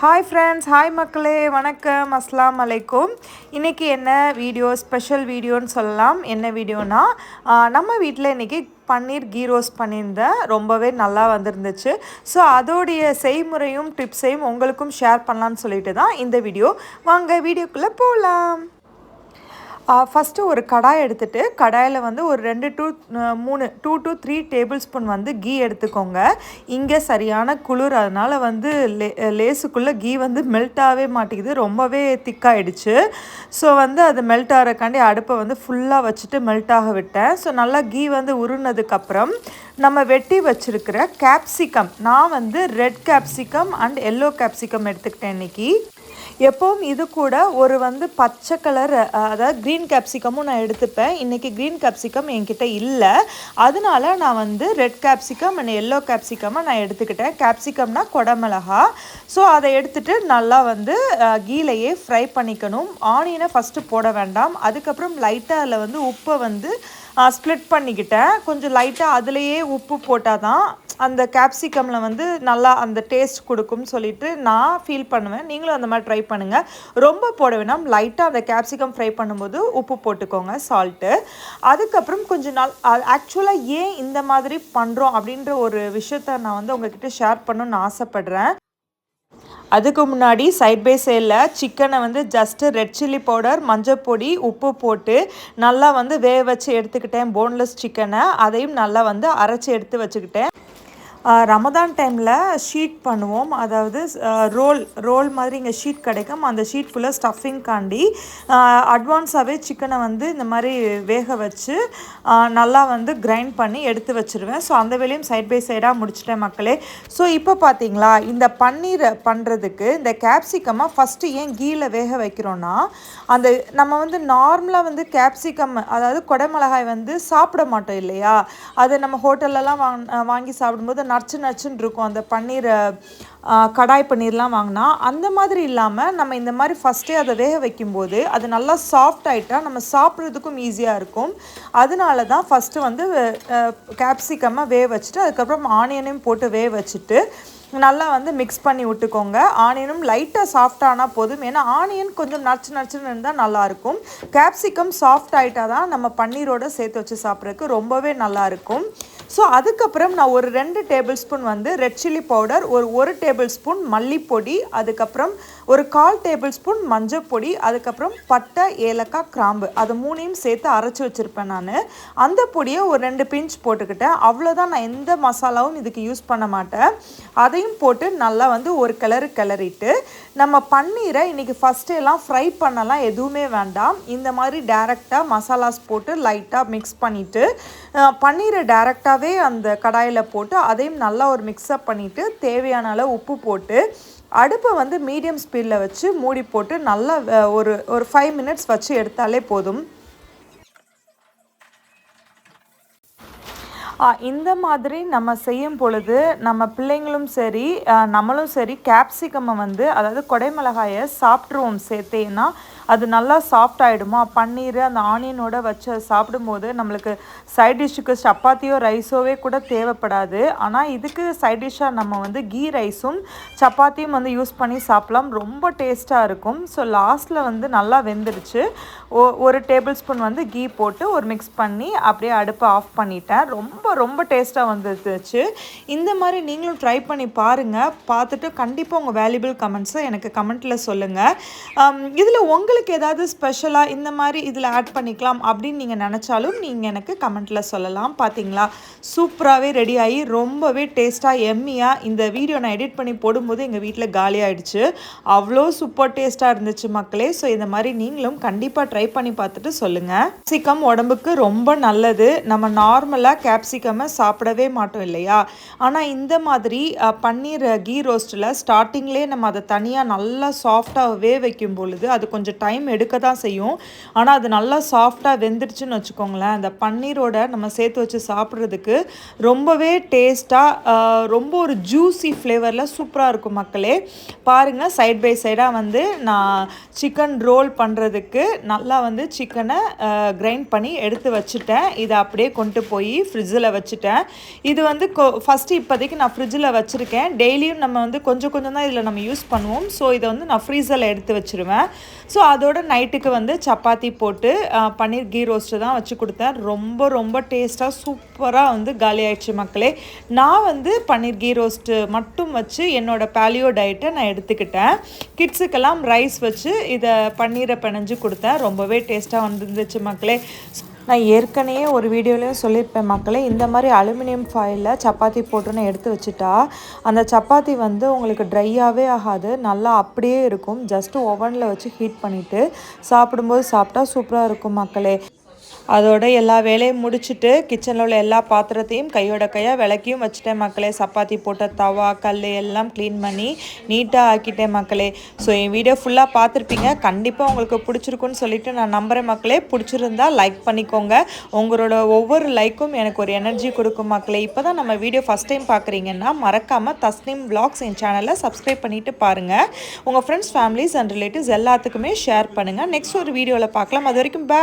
Hi friends hi மக்களே வணக்கம் அஸ்லாம் அலைக்கும். இன்றைக்கி என்ன வீடியோ ஸ்பெஷல் வீடியோன்னு சொல்லலாம். என்ன வீடியோனா நம்ம வீட்டில் இன்றைக்கி பன்னீர் கீ ரோஸ் பண்ணியிருந்தேன் ரொம்பவே நல்லா வந்திருந்துச்சு. ஸோ அதோடைய செய்முறையும் டிப்ஸையும் உங்களுக்கும் ஷேர் பண்ணலான்னு சொல்லிட்டு தான் இந்த வீடியோ. வாங்க வீடியோக்குள்ளே போகலாம் ஃபஸ்ட்டு ஒரு கடாய் எடுத்துட்டு கடாயில் வந்து ஒரு ரெண்டு டூ மூணு two to three tablespoon வந்து கீ எடுத்துக்கோங்க. இங்கே சரியான குளிர் அதனால் வந்து லே லேஸுக்குள்ளே கீ வந்து மெல்ட் ஆகவே மாட்டேங்குது ரொம்பவே திக்காயிடுச்சு. ஸோ வந்து அது மெல்ட் ஆகிறக்காண்டி அடுப்பை வந்து ஃபுல்லாக வச்சுட்டு மெல்ட் ஆக விட்டேன். ஸோ நல்லா கீ வந்து உருனதுக்கப்புறம் நம்ம வெட்டி வச்சுருக்கிற கேப்சிகம் நான் வந்து red capsicum and yellow capsicum எடுத்துக்கிட்டேன் இன்றைக்கி எப்போவும் இது கூட ஒரு வந்து பச்சை கலர் அதாவது க்ரீன் கேப்சிகமும் நான் எடுத்துப்பேன். இன்றைக்கி க்ரீன் கேப்சிகம் என்கிட்ட இல்லை. அதனால நான் வந்து ரெட் கேப்சிகம் அண்ட் எல்லோ கேப்சிகமாக நான் எடுத்துக்கிட்டேன். கேப்சிகம்னா கொடமிளகா. ஸோ அதை எடுத்துட்டு நல்லா வந்து கீழையே ஃப்ரை பண்ணிக்கணும். ஆனியனை ஃபஸ்ட்டு போட வேண்டாம். அதுக்கப்புறம் லைட்டாக அதில் வந்து உப்பை வந்து ஸ்ப்ளிட் பண்ணிக்கிட்டேன். கொஞ்சம் லைட்டாக அதுலேயே உப்பு போட்டால் தான் அந்த கேப்சிகமில் வந்து நல்லா அந்த டேஸ்ட் கொடுக்கும்னு சொல்லிட்டு நான் ஃபீல் பண்ணுவேன். நீங்களும் அந்த மாதிரி ட்ரை பண்ணுங்கள் ரொம்ப போட வேணாம். லைட்டாக அந்த கேப்சிகம் ஃப்ரை பண்ணும்போது உப்பு போட்டுக்கோங்க சால்ட்டு அதுக்கப்புறம் கொஞ்சம் நாள் ஆக்சுவலாக ஏன் இந்த மாதிரி பண்ணுறோம் அப்படின்ற ஒரு விஷயத்த நான் வந்து உங்ககிட்ட ஷேர் பண்ணணும்னு ஆசைப்பட்றேன். அதுக்கு முன்னாடி சைட் பை சைடில் சிக்கனை வந்து ஜஸ்ட்டு ரெட் சில்லி பவுடர் மஞ்சள் பொடி உப்பு போட்டு நல்லா வந்து வேக வச்சு எடுத்துக்கிட்டேன் போன்லெஸ் சிக்கனை அதையும் நல்லா வந்து அரைச்சி எடுத்து வச்சுக்கிட்டேன். ரமதான் டைமில் ஷீட் பண்ணுவோம். அதாவது ரோல் ரோல் மாதிரி இங்கே ஷீட் கிடைக்கும். அந்த ஷீட் ஃபுல்லாக ஸ்டஃபிங் காண்டி அட்வான்ஸாகவே சிக்கனை வந்து இந்த மாதிரி வேக வச்சு நல்லா வந்து கிரைண்ட் பண்ணி எடுத்து வச்சுருவேன். ஸோ அந்த வேலையும் சைட் பை சைடாக முடிச்சிட்டேன் மக்களே. ஸோ இப்போ பார்த்தீங்களா இந்த பன்னீரை பண்ணுறதுக்கு இந்த கேப்சிகமாக ஃபஸ்ட்டு ஏன் கீழே வேக வைக்கிறோன்னா அந்த நம்ம வந்து நார்மலாக வந்து கேப்சிகம் அதாவது குடமிளகாய் வந்து சாப்பிட மாட்டோம் இல்லையா? அது நம்ம ஹோட்டல்லலாம் வாங் வாங்கி சாப்பிடும்போது நச்சு நச்சுன்னு இருக்கும். அந்த பன்னீர் கடாய் பன்னீர்லாம் வாங்கினா அந்த மாதிரி இல்லாமல் நம்ம இந்த மாதிரி ஃபஸ்ட்டே அதை வேக வைக்கும்போது அது நல்லா சாஃப்ட் ஆகிட்டா நம்ம சாப்பிட்றதுக்கும் ஈஸியாக இருக்கும். அதனால தான் ஃபஸ்ட்டு வந்து கேப்சிகமாக வேக வச்சுட்டு அதுக்கப்புறம் ஆனியனையும் போட்டு வேக வச்சுட்டு நல்லா வந்து மிக்ஸ் பண்ணி விட்டுக்கோங்க. ஆனியனும் லைட்டாக சாஃப்ட் போதும். ஏன்னா ஆனியன் கொஞ்சம் நச்சு நச்சுன்னு இருந்தால் நல்லாயிருக்கும் கேப்சிகம் சாஃப்ட் ஆகிட்டா தான் நம்ம பன்னீரோடு சேர்த்து வச்சு சாப்பிட்றதுக்கு ரொம்பவே நல்லாயிருக்கும் ஸோ அதுக்கப்புறம் நான் ஒரு ரெண்டு டேபிள் ஸ்பூன் வந்து ரெட் சில்லி பவுடர் ஒரு ஒரு டேபிள் ஸ்பூன் மல்லிப்பொடி அதுக்கப்புறம் ஒரு கால் டேபிள் ஸ்பூன் மஞ்சள் பொடி அதுக்கப்புறம் பட்டை ஏலக்காய் கிராம்பு அது மூணையும் சேர்த்து அரைச்சி வச்சுருப்பேன் நான். அந்த பொடியை ஒரு ரெண்டு பிஞ்ச் போட்டுக்கிட்டேன். அவ்வளோதான் நான் எந்த மசாலாவும் இதுக்கு யூஸ் பண்ண மாட்டேன். அதையும் போட்டு நல்லா வந்து ஒரு கிளறு கிளறிட்டு நம்ம பன்னீரை இன்றைக்கி ஃபஸ்ட்டு எல்லாம் ஃப்ரை பண்ணலாம் எதுவுமே வேண்டாம். இந்த மாதிரி டேரெக்டாக மசாலாஸ் போட்டு லைட்டாக மிக்ஸ் பண்ணிவிட்டு பன்னீரை டேரெக்டாகவே அந்த கடாயில் போட்டு அதையும் நல்லா ஒரு மிக்ஸ்அப் பண்ணிவிட்டு தேவையான அளவு உப்பு போட்டு அடுப்பை வந்து மீடியம் ஸ்பீடில் வச்சு மூடி போட்டு நல்லா ஒரு ஒரு ஃபைவ் மினிட்ஸ் வச்சு எடுத்தாலே போதும். இந்த மாதிரி நம்ம செய்யும் பொழுது நம்ம பிள்ளைங்களும் சரி நம்மளும் சரி கேப்சிகம்மை வந்து அதாவது கொடைமிளகாயை சாப்பிட்ருவோம் சேர்த்தேன்னா அது நல்லா சாஃப்ட் ஆகிடுமா பன்னீர் அந்த ஆனியனோட வச்சு அதை சாப்பிடும்போது நம்மளுக்கு சைட் டிஷ்ஷுக்கு சப்பாத்தியோ ரைஸோவே கூட தேவைப்படாது. ஆனால் இதுக்கு சைட் டிஷ்ஷாக நம்ம வந்து கீ ரைஸும் சப்பாத்தியும் வந்து யூஸ் பண்ணி சாப்பிடலாம். ரொம்ப டேஸ்ட்டாக இருக்கும். ஸோ லாஸ்ட்டில் வந்து நல்லா வெந்துடுச்சு. ஓ ஒரு டேபிள் ஸ்பூன் வந்து கீ போட்டு ஒரு மிக்ஸ் பண்ணி அப்படியே அடுப்பை ஆஃப் பண்ணிட்டேன். ரொம்ப ரொம்ப டேஸ்ட்டாக வந்துருச்சு இந்த மாதிரி நீங்களும் ட்ரை பண்ணி பாருங்கள் பார்த்துட்டு கண்டிப்பாக உங்கள் வேல்யூபிள் கமெண்ட்ஸை எனக்கு கமெண்ட்டில் சொல்லுங்கள் இதில் உங்களுக்கு ஏதாவது ஸ்பெஷலாக இந்த மாதிரி இதில் ஆட் பண்ணிக்கலாம் அப்படின்னு நீங்கள் நினச்சாலும் நீங்கள் எனக்கு கமெண்ட்டில் சொல்லலாம். பார்த்தீங்களா சூப்பராகவே ரெடி ஆகி ரொம்பவே டேஸ்ட்டாக எம்மியாக இந்த வீடியோ நான் எடிட் பண்ணி போடும்போது எங்கள் வீட்டில் காலியாகிடுச்சு அவ்வளோ சூப்பர் டேஸ்ட்டாக இருந்துச்சு மக்களே. ஸோ இந்த மாதிரி நீங்களும் கண்டிப்பாக ட்ரை பண்ணி பார்த்துட்டு சொல்லுங்கள் கேப்சிகம் உடம்புக்கு ரொம்ப நல்லது. நம்ம நார்மலாக கேப்சிகமை சாப்பிடவே மாட்டோம் இல்லையா? ஆனால் இந்த மாதிரி பன்னீர் கீ ரோஸ்ட்டில் ஸ்டார்டிங்லேயே நம்ம அதை தனியாக நல்லா சாஃப்டாக வேக வைக்கும் பொழுது அது கொஞ்சம் டைம் எடுக்க தான் செய்யும். ஆனால் அது நல்லா சாஃப்டாக வெந்துருச்சுன்னு வச்சுக்கோங்களேன். அந்த பன்னீரோட நம்ம சேர்த்து வச்சு சாப்பிட்றதுக்கு ரொம்பவே டேஸ்ட்டாக ரொம்ப ஒரு ஜூஸி ஃப்ளேவரில் சூப்பராக இருக்கும் மக்களே. பாருங்கள் சைட் பை சைடாக வந்து நான் சிக்கன் ரோல் பண்ணுறதுக்கு நல்லா வந்து சிக்கனை கிரைண்ட் பண்ணி எடுத்து வச்சுட்டேன். இதை அப்படியே கொண்டு போய் ஃப்ரிட்ஜில் வச்சுட்டேன். இது வந்து கொ ஃபஸ்ட்டு இப்போதைக்கு நான் ஃப்ரிட்ஜில் வச்சுருக்கேன். டெய்லியும் நம்ம வந்து கொஞ்சம் கொஞ்சம் தான் இதில் நம்ம யூஸ் பண்ணுவோம். ஸோ இதை வந்து நான் ஃப்ரீசரில் எடுத்து வச்சுருவேன். ஸோ அதோட நைட்டுக்கு வந்து சப்பாத்தி போட்டு பன்னீர் கீ ரோஸ்ட்டு தான் வச்சு கொடுத்தேன். ரொம்ப ரொம்ப டேஸ்ட்டாக சூப்பராக வந்து காலி ஆயிடுச்சு மக்களே. நான் வந்து பன்னீர் கீ ரோஸ்ட்டு மட்டும் வச்சு என்னோடய பேலியோ டயட்டை நான் எடுத்துக்கிட்டேன். கிட்ஸுக்கெல்லாம் ரைஸ் வச்சு இதை பன்னீரை பிணைஞ்சு கொடுத்தேன். ரொம்பவே டேஸ்ட்டாக வந்துருந்துச்சு மக்களே. நான் ஏற்கனவே ஒரு வீடியோலையும் சொல்லியிருப்பேன் மக்களே இந்த மாதிரி அலுமினியம் ஃபாயிலில் சப்பாத்தி போட்டுன்னு எடுத்து வச்சுட்டா அந்த சப்பாத்தி வந்து உங்களுக்கு ட்ரையாகவே ஆகாது நல்லா அப்படியே இருக்கும். ஜஸ்ட்டு ஓவனில் வச்சு ஹீட் பண்ணிவிட்டு சாப்பிடும்போது சாப்பிட்டா சூப்பராக இருக்கும் மக்களே. அதோட எல்லா வேலையும் முடிச்சுட்டு கிச்சனில் உள்ள எல்லா பாத்திரத்தையும் கையோட கையாக விளக்கியும் வச்சுட்டேன் மக்களே. சப்பாத்தி போட்ட தவா கல் எல்லாம் க்ளீன் பண்ணி நீட்டாக ஆக்கிட்டேன் மக்களே. ஸோ என் வீடியோ ஃபுல்லாக பார்த்துருப்பீங்க. கண்டிப்பாக உங்களுக்கு பிடிச்சிருக்குன்னு சொல்லிட்டு நான் நம்புகிறேன் மக்களே. பிடிச்சிருந்தா லைக் பண்ணிக்கோங்க. உங்களோட ஒவ்வொரு லைக்கும் எனக்கு ஒரு எனர்ஜி கொடுக்கும் மக்களே. இப்போ தான் நம்ம வீடியோ ஃபஸ்ட் டைம் பார்க்குறீங்கன்னா மறக்காமல் தஸ்னீம் பிளாக்ஸ் என் சேனலை சப்ஸ்கிரைப் பண்ணிவிட்டு பாருங்கள் உங்கள் ஃப்ரெண்ட்ஸ் ஃபேமிலிஸ் அண்ட் ரிலேட்டிவ்ஸ் எல்லாத்துக்குமே ஷேர் பண்ணுங்கள் நெக்ஸ்ட் ஒரு வீடியோவில் பார்க்கலாம். அது வரைக்கும் பே